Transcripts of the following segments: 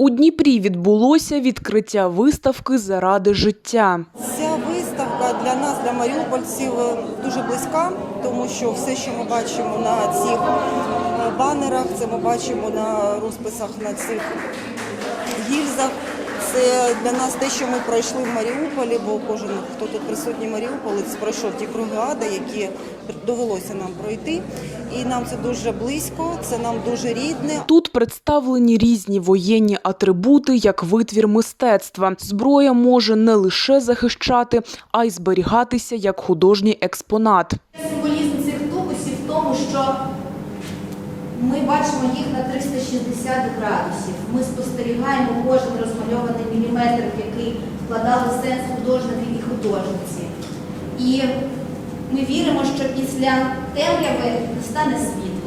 У Дніпрі відбулося відкриття виставки заради життя. Ця виставка для нас, для маріупольців, е, дуже близька, тому що все, що ми бачимо на цих е, банерах, це ми бачимо на розписах на цих гільзах. Це для нас те, що ми пройшли в Маріуполі, бо кожен, хто тут присутній маріуполець, пройшов ті круги ада, які довелося нам пройти. І нам це дуже близько, це нам дуже рідне. Тут представлені різні воєнні атрибути як витвір мистецтва. Зброя може не лише захищати, а й зберігатися як художній експонат. Символізм цих тубусів в тому, що ми бачимо їх на 360 градусів. Ми спостерігаємо кожен розмальований міліметр, в який вкладали сенс художники і художниці. І ми віримо, що після темряви настане світло.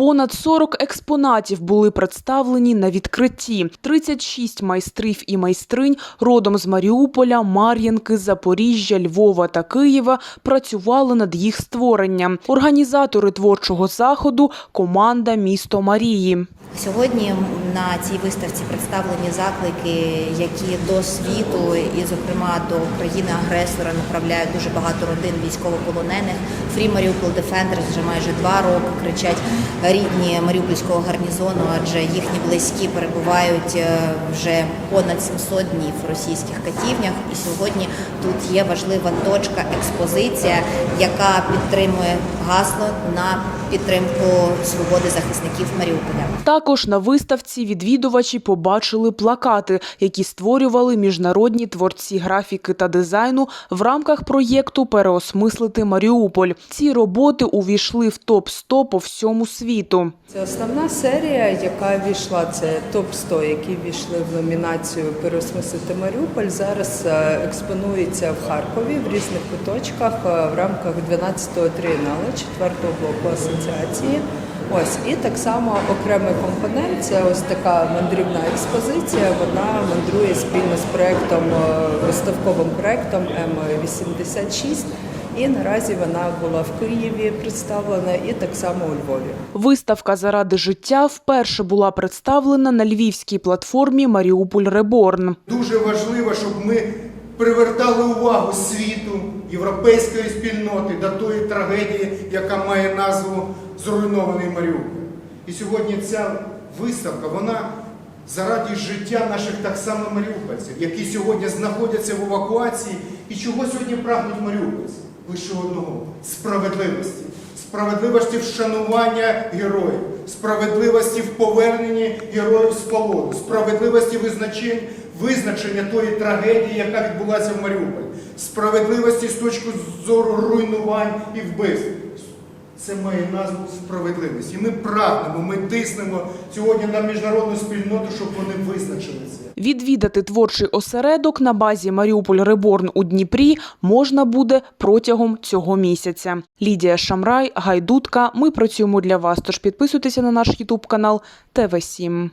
Понад 40 експонатів були представлені на відкритті. 36 майстрів і майстринь родом з Маріуполя, Мар'їнки, Запоріжжя, Львова та Києва працювали над їх створенням. Організатори творчого заходу – команда «Місто Марії». Сьогодні на цій виставці представлені заклики, які до світу і, зокрема, до країни-агресора направляють дуже багато родин військовополонених. Free Mariupol Defenders вже майже два роки кричать рідні Маріупольського гарнізону, адже їхні близькі перебувають е, вже понад 700 днів в російських катівнях. І сьогодні тут є важлива точка, експозиція, яка підтримує гасло на підтримку свободи захисників Маріуполя. Також на виставці відвідувачі побачили плакати, які створювали міжнародні творці графіки та дизайну в рамках проєкту Переосмислити Маріуполь. Ці роботи увійшли в топ-100 по всьому світу. Це основна серія, яка війшла. Це топ 100 які війшли в номінацію Переосмислити Маріуполь. Зараз е, експонується в Харкові в різних куточках е, в рамках 12-го трієналу, 4-го блоку асоціації. Ось і так само окремий компонент. Це ось така мандрівна експозиція. Вона мандрує спільно з проектом е, виставковим проектом М86. І наразі вона була в Києві представлена, і так само у Львові. Виставка заради життя вперше була представлена на львівській платформі Маріуполь Реборн. Дуже важливо, щоб ми привертали увагу світу, європейської спільноти до тої трагедії, яка має назву Зруйнований Маріуполь. І сьогодні ця виставка, вона заради життя наших так само маріупольців, які сьогодні знаходяться в евакуації. І чого сьогодні прагнуть маріупольці? Лише одного справедливості. Справедливості вшанування героїв, справедливості в поверненні героїв з полону, справедливості визначень, визначення тої трагедії, яка відбулася в Маріуполі, справедливості з точки зору руйнувань і вбивств. Це має назву справедливість. І ми прагнемо, ми тиснемо сьогодні на міжнародну спільноту, щоб вони визначили це. Відвідати творчий осередок на базі Маріуполь Реборн у Дніпрі можна буде протягом цього місяця. Лідія Шамрай, Гайдутка. Ми працюємо для вас. Тож підписуйтеся на наш Ютуб канал ТВ 7